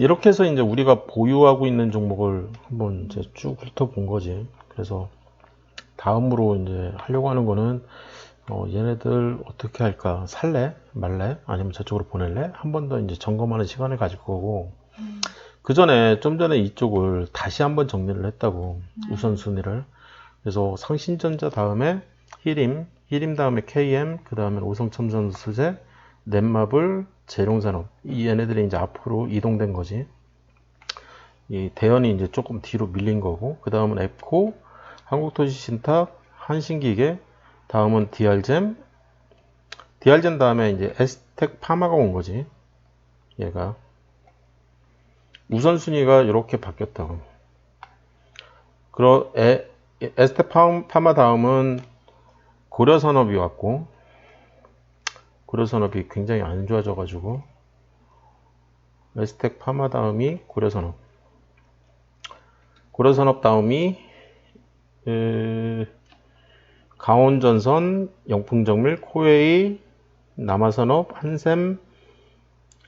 이렇게 해서 이제 우리가 보유하고 있는 종목을 한번 이제 쭉 훑어본 거지. 그래서 다음으로 이제 하려고 하는 거는 어, 얘네들 어떻게 할까? 살래? 말래? 아니면 저쪽으로 보낼래? 한 번 더 이제 점검하는 시간을 가질 거고. 음. 그 전에 좀 전에 이쪽을 다시 한번 정리를 했다고 우선순위를 그래서 상신전자 다음에 히림 히림 다음에 KM 그 다음에 오성첨전 소재 넷마블 재룡산업. 이 얘네들이 이제 앞으로 이동된 거지. 이 대연이 이제 조금 뒤로 밀린 거고 그 다음은 앱코 한국토지신탁 한신기계 다음은 디알잼. 디알잼 다음에 이제 에스텍 파마가 온 거지 얘가. 우선순위가 이렇게 바뀌었다고. 그러 에, 에스테 파- 파마 다음은 고려산업이 왔고 고려산업이 굉장히 안 좋아져가지고 에스텍 파마 다음이 고려산업 고려산업 다음이 에, 강원전선 영풍정밀 코웨이 남아산업 한샘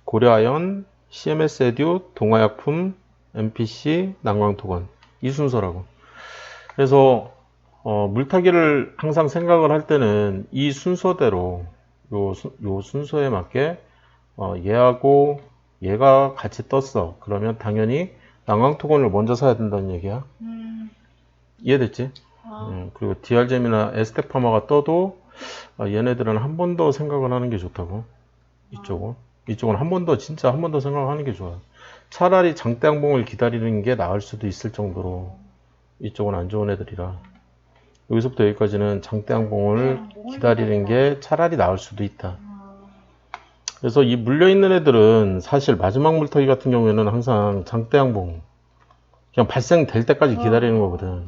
고려아연 CMS 에듀, 동아약품, MPC, 난광토건 이 순서라고. 그래서 어, 물타기를 항상 생각을 할 때는 이 순서대로 요, 수- 요 순서에 맞게 어, 얘하고 얘가 같이 떴어. 그러면 당연히 난광토건을 먼저 사야 된다는 얘기야. 음. 이해됐지? 아, 음, 그리고 디알잼이나 에스테파마가 떠도 아, 얘네들은 한 번 더 생각을 하는 게 좋다고. 이쪽은. 이쪽은 한 번 더 진짜 한 번 더 생각하는 게 좋아. 차라리 장대양봉을 기다리는 게 나을 수도 있을 정도로 이쪽은 안 좋은 애들이라. 여기서부터 여기까지는 장대양봉을 장대양봉을 기다리는 게 차라리 나을 수도 있다. 아, 그래서 이 물려있는 애들은 사실 마지막 물타기 같은 경우에는 항상 장대양봉 그냥 발생될 때까지 기다리는 거거든.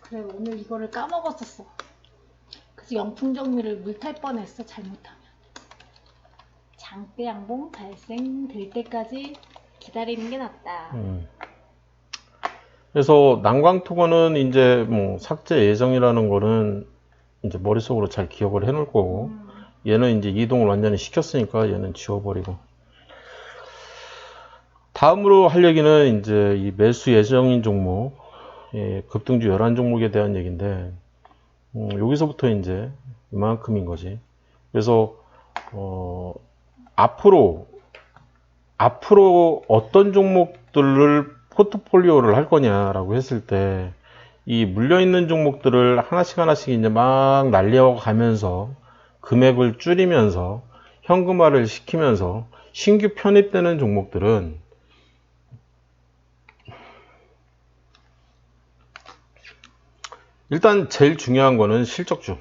그래 오늘 이거를 까먹었었어. 그래서 영풍정리를 물탈 뻔했어 잘못하면. 장대양봉 발생될 때까지 기다리는 게 낫다. 음. 그래서 난광토건은 이제 뭐 삭제 예정이라는 거는 이제 머릿속으로 잘 기억을 해놓을 거고 음, 얘는 이제 이동을 완전히 시켰으니까 얘는 지워버리고. 다음으로 할 얘기는 이제 이 매수 예정인 종목 예, 급등주 11종목에 대한 얘기인데 음, 여기서부터 이제 이만큼인 거지. 그래서 어, 앞으로 앞으로 어떤 종목들을 포트폴리오를 할 거냐라고 했을 때 이 물려있는 종목들을 하나씩 하나씩 이제 막 날려가면서 금액을 줄이면서 현금화를 시키면서 신규 편입되는 종목들은 일단 제일 중요한 거는 실적주.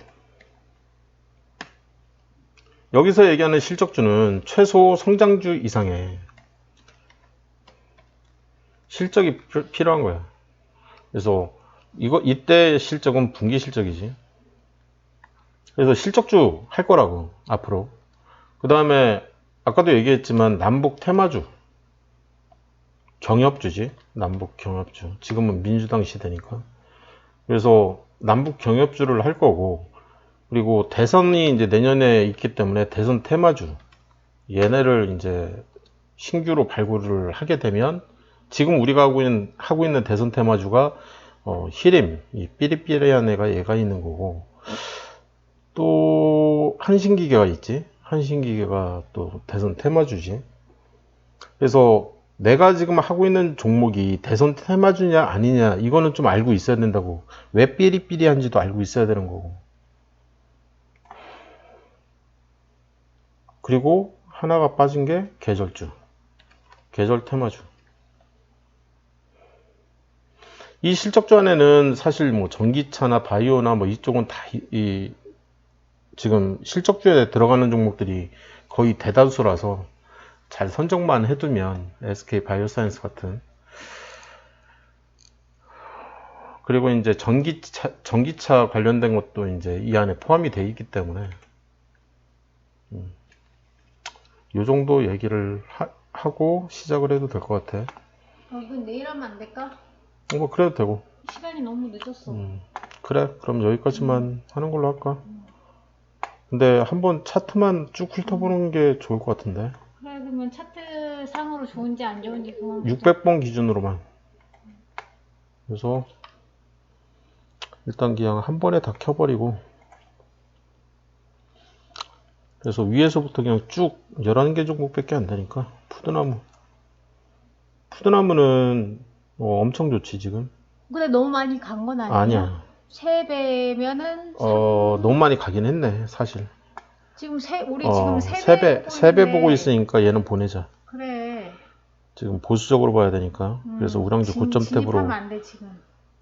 여기서 얘기하는 실적주는 최소 성장주 이상의 실적이 필- 필요한 거야. 그래서 이거 이때 실적은 분기 실적이지. 그래서 실적주 할 거라고 앞으로. 그 다음에 아까도 얘기했지만 남북 테마주 경협주지. 남북 경협주. 지금은 민주당 시대니까. 그래서 남북 경협주를 할 거고 그리고 대선이 이제 내년에 있기 때문에 대선 테마주 얘네를 이제 신규로 발굴을 하게 되면 지금 우리가 하고 있는 하고 있는 대선 테마주가 어, 히림 이 삐리삐리한 애가 얘가 있는 거고 또 한신기계가 있지. 한신기계가 또 대선 테마주지. 그래서 내가 지금 하고 있는 종목이 대선 테마주냐 아니냐 이거는 좀 알고 있어야 된다고. 왜 삐리삐리한지도 알고 있어야 되는 거고. 그리고 하나가 빠진 게 계절주. 계절 테마주 이 실적주 안에는 사실 뭐 전기차나 바이오나 뭐 이쪽은 다 이 지금 실적주에 들어가는 종목들이 거의 대다수라서 잘 선정만 해두면 SK 바이오사이언스 같은 그리고 이제 전기차 전기차 관련된 것도 이제 이 안에 포함이 돼 있기 때문에 음, 요 정도 얘기를 하, 고 시작을 해도 될 것 같아. 어, 이건 내일 하면 안 될까? 뭐 그래도 되고. 시간이 너무 늦었어. 음, 그래 그럼 여기까지만 하는 걸로 할까? 근데 한번 차트만 쭉 훑어보는 게 좋을 것 같은데. 그래 그러면 차트 상으로 좋은지 안 좋은지 그건 600번 기준으로만. 그래서 일단 그냥 한 번에 다 켜버리고 그래서 위에서부터 그냥 쭉 11개 정도밖에 안 되니까 푸드나무 푸드나무는 어, 엄청 좋지 지금 근데 너무 많이 간 건 아니야? 아니야 세 배면은 어 너무 많이 가긴 했네 사실 지금 세 우리 어, 지금 세세배 배, 보고 세배 있는데. 보고 있으니까 얘는 보내자 그래. 지금 보수적으로 봐야 되니까 음, 그래서 우량주 진- 고점 탭으로 진입하면 안 돼 지금.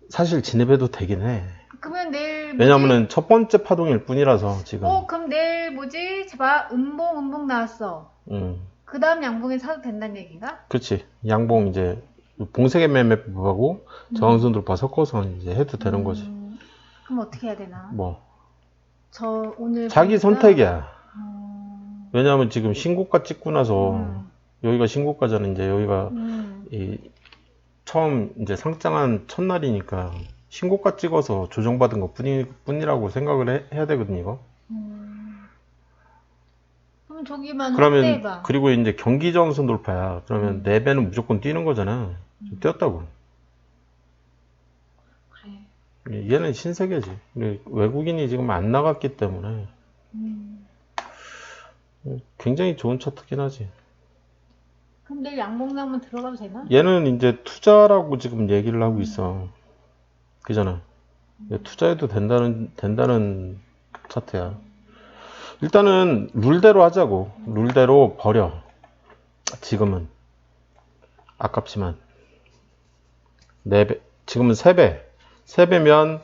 사실 진입해도 되긴 해 그러면 내일 뭐지? 왜냐면은 첫 번째 파동일 뿐이라서 지금 어 그럼 내일 뭐지? 제발 음봉 음봉 나왔어. 음. 그 다음 양봉에 사도 된다는 얘기가? 그치. 양봉 이제 봉쇄계 매매법하고 저항선 돌파 섞어서 이제 해도 되는 거지. 음, 그럼 어떻게 해야 되나? 뭐 저 오늘 자기 보니까, 선택이야. 음, 왜냐하면 지금 신고가 찍고 나서 음, 여기가 신고가잖아. 이제 여기가 음, 이 처음 이제 상장한 첫날이니까 신고가 찍어서 조정받은 것 뿐이, 뿐이라고 생각을 해, 해야 되거든 이거. 음. 그럼 저기만 그러면 확대해봐. 그리고 이제 경기 저항선 돌파야. 그러면 음. 네 배는 무조건 뛰는 거잖아. 뛰었다고. 그래. 얘는 신세계지. 외국인이 지금 안 나갔기 때문에 음. 굉장히 좋은 차트긴 하지. 그럼 내일 양봉 나오면 들어가도 되나? 얘는 이제 투자라고 지금 얘기를 하고 있어. 그잖아. 얘 투자해도 된다는, 된다는 차트야. 일단은 룰대로 하자고. 룰대로 버려. 지금은. 아깝지만. 4배, 지금은 3배. 3배면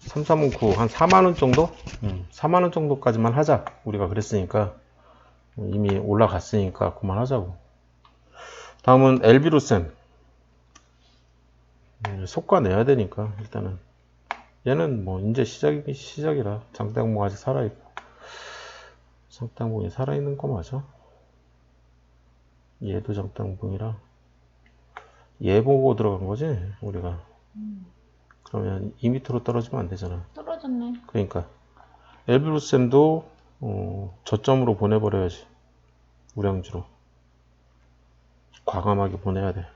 3, 3은 9, 한 4만원 정도? 음, 4만원 정도까지만 하자. 우리가 그랬으니까. 이미 올라갔으니까 그만하자고. 다음은 엘비루센. 음, 속가 내야 되니까 일단은 얘는 뭐 이제 시작이 시작이라 장대항봉 아직 살아있고 장대항봉이 살아있는 거 맞아? 얘도 장대항봉이라 얘 보고 들어간 거지 우리가? 음. 그러면 2m로 떨어지면 안 되잖아. 떨어졌네. 그러니까. 엘비루센도 어, 저점으로 보내버려야지 우량주로. 과감하게 보내야 돼.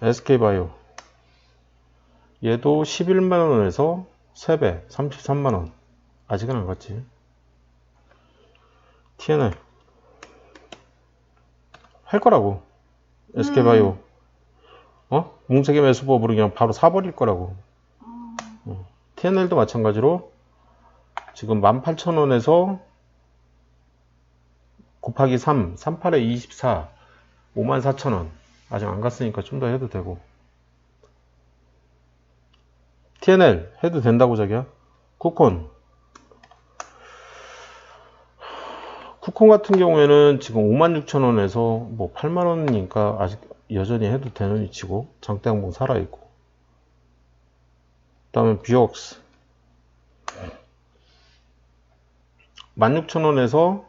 SK바이오. 얘도 11만원에서 3배 33만원. 아직은 안 갔지. TNL 할 거라고 SK바이오 어? 뭉세계 매수법으로 그냥 바로 사버릴 거라고 어. TNL도 마찬가지로 지금 18,000원에서 곱하기 3, 38에 24, 54,000원. 아직 안 갔으니까 좀 더 해도 되고. TNL 해도 된다고 자기야? 쿠콘. 쿠콘 같은 경우에는 지금 56,000원에서 뭐 8만원이니까 아직 여전히 해도 되는 위치고, 장대항봉 살아있고. 그 다음에 뷰옥스. 16,000원에서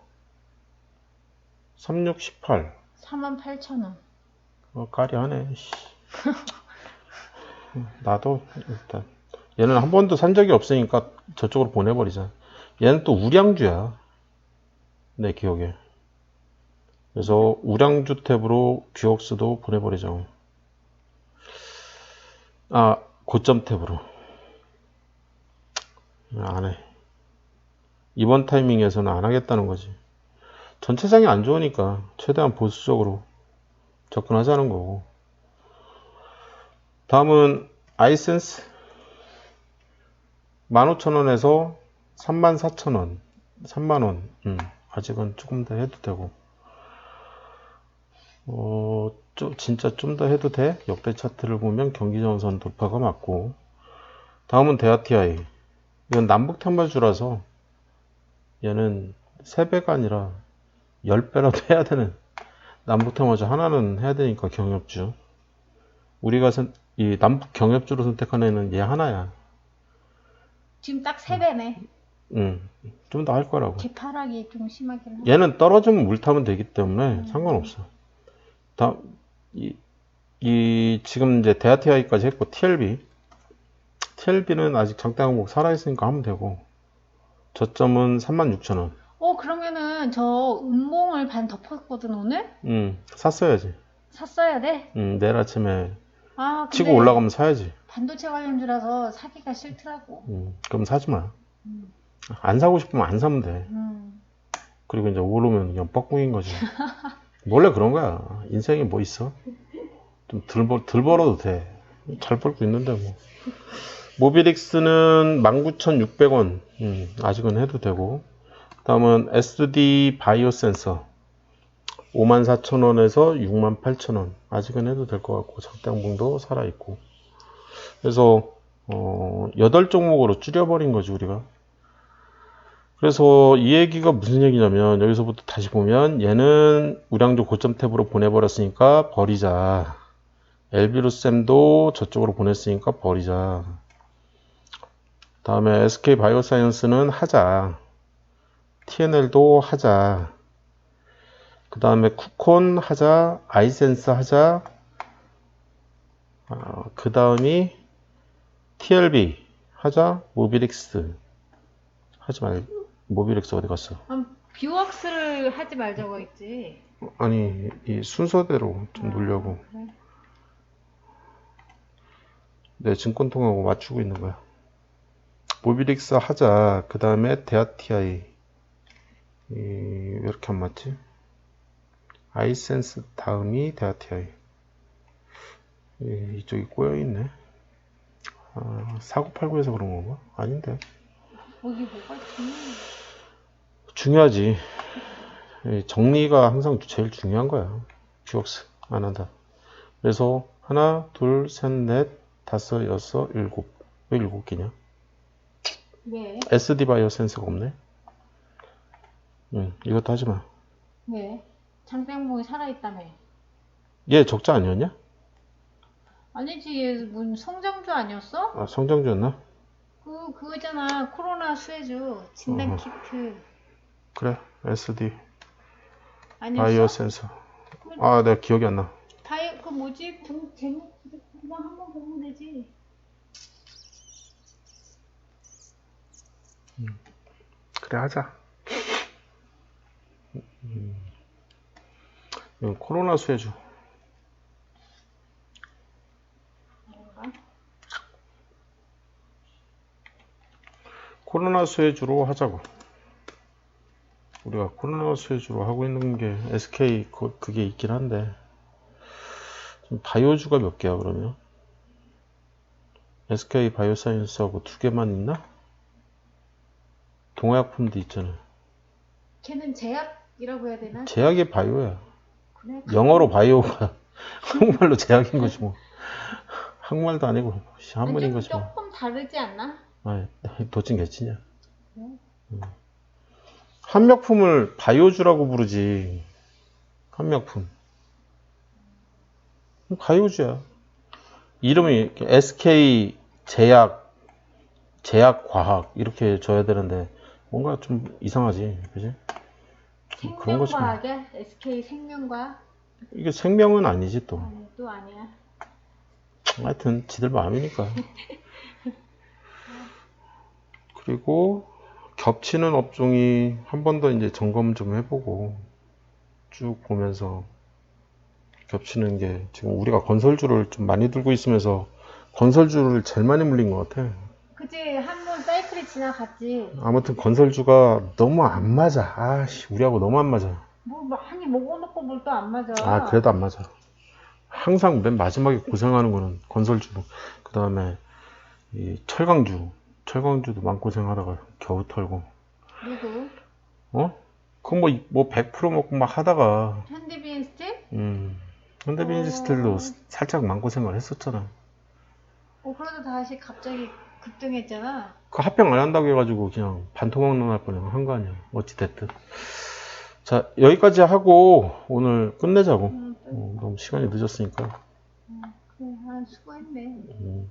3618. 48,000원. 어, 까리하네. 씨. 나도 일단 얘는 한 번도 산 적이 없으니까 저쪽으로 보내버리자. 얘는 또 우량주야. 내 기억에. 그래서 우량주 탭으로 뷰옥스도 보내버리자. 아 고점 탭으로. 안 해. 이번 타이밍에서는 안 하겠다는 거지. 전체상이 안 좋으니까 최대한 보수적으로 접근하자는 거고. 다음은 아이센스 15,000원에서 34,000원, 3만원. 음, 아직은 조금 더 해도 되고. 어, 좀, 진짜 좀 더 해도 돼? 역대 차트를 보면 경기정선 돌파가 맞고. 다음은 데아티아이. 이건 남북 탄발주라서 얘는 3배가 아니라 10배라도 해야 되는 남북 탄발주 하나는 해야 되니까 경협주. 우리가 선, 이 남북 경협주로 선택한 애는 얘 하나야. 지금 딱 3배네. 음, 좀더 할 거라고. 개파락이 좀 심하긴 하네. 얘는 떨어지면 물 타면 되기 때문에 상관없어. 다, 이, 이, 지금 이제 데아티아이까지 했고, TLB. TLB는 아직 장대 항목 살아있으니까 하면 되고, 저점은 36,000원. 어, 그러면은 저 음봉을 반 덮었거든, 오늘? 음, 샀어야지. 샀어야 돼? 음, 내일 아침에 아, 치고 올라가면 사야지. 반도체 관련주라서 사기가 싫더라고. 음, 그럼 사지 마. 음. 안 사고 싶으면 안 사면 돼. 음. 그리고 이제 오르면 그냥 뻑궁인 거지. 원래 그런 거야. 인생에 뭐 있어? 좀 덜, 벌어도 돼. 잘 벌고 있는데 뭐. 모비릭스는 19,600원. 음, 아직은 해도 되고. 다음은 SD 바이오 센서. 54,000원에서 68,000원. 아직은 해도 될 것 같고, 장대양봉도 살아있고. 그래서, 어, 8종목으로 줄여버린 거지, 우리가. 그래서 이 얘기가 무슨 얘기냐면 여기서부터 다시 보면 얘는 우량주 고점 탭으로 보내버렸으니까 버리자. 엘비루셈도 저쪽으로 보냈으니까 버리자. 다음에 SK 바이오사이언스는 하자. TNL도 하자. 그 다음에 쿠콘 하자. 아이센스 하자. 그 다음이 TLB 하자. 모비릭스 하지 말. 모비렉스 어디 갔어? 아, 뷰웍스를 하지 말자고 했지. 아니 이 순서대로 좀 놀려고 그래. 내 증권통하고 맞추고 있는 거야. 모비렉스 하자. 그 다음에 데아티아이 이, 왜 이렇게 안 맞지? 아이센스 다음이 데아티아이 이, 이쪽이 꼬여 있네. 아, 사고팔고해서 그런 건가? 아닌데. 거기 뭐가 있지? 중요하지. 이 정리가 항상 제일 중요한 거야. 뷰옥스 안 한다. 그래서 하나, 둘, 셋, 넷, 다섯, 여섯, 일곱. 왜 일곱 개냐? 왜? SD 바이오 센스가 없네. 응, 이것도 하지 마. 왜? 장땡봉이 살아있다며. 얘 적자 아니었냐? 아니지, 얘 무슨 성장주 아니었어? 아, 성장주였나? 그, 그거잖아. 코로나 수혜주. 진단 어허. 키트. 그래, SD 아니었어? 바이오 센서. 아, 내가 기억이 안 나. 바이, 그 뭐지? 분, 제목, 그냥 한번 보면 되지. 그래, 하자. 음. 이건 코로나 수혜주. 코로나 수혜주로 하자고. 우리가 코로나 수혜주로 하고 있는 게 SK 그- 그게 있긴 한데 좀 바이오주가 몇 개야 그러면? SK 바이오사이언스하고 두 개만 있나? 동화약품도 있잖아. 걔는 제약이라고 해야 되나? 제약이 바이오야. 그래? 영어로 바이오가 한국말로 제약인 거지 뭐. 한국말도 아니고 한문인 좀 거지 뭐. 조금 다르지 않나? 아, 도찐 개치냐? 그래? 음. 한명품을 바이오주라고 부르지. 한명품. 바이오주야. 이름이 SK 제약, 제약과학 이렇게 줘야 되는데 뭔가 좀 이상하지, 그지? 좀 그런 거지. SK 생명과학? 이게 생명은 아니지 또. 아니, 또 아니야. 하여튼 지들 마음이니까. 그리고 겹치는 업종이 한 번 더 이제 점검 좀 해보고 쭉 보면서 겹치는 게 지금 우리가 건설주를 좀 많이 들고 있으면서 건설주를 제일 많이 물린 것 같아. 그치, 한번 사이클이 지나갔지. 아무튼 건설주가 너무 안 맞아. 아씨, 우리하고 너무 안 맞아. 뭐 많이 먹어놓고 뭘 또 안 맞아. 아, 그래도 안 맞아. 항상 맨 마지막에 고생하는 거는 건설주, 그 다음에 이 철강주, 철강주도 마음고생하다가 겨우 털고, 누구? 어? 그거 뭐, 뭐100% 먹고 막 하다가, 현대비엔 스틸? 음, 현대비즈스틸도 살짝 마음고생을 했었잖아. 어, 그러다 다시 갑자기 급등했잖아. 그 합병 안 한다고 해가지고 그냥 반토막 나날 뻔한 거 아니야. 어찌됐든. 자, 여기까지 하고 오늘 끝내자고. 음, 또, 어, 너무 시간이 늦었으니까. 그래, 아, 수고했네. 음,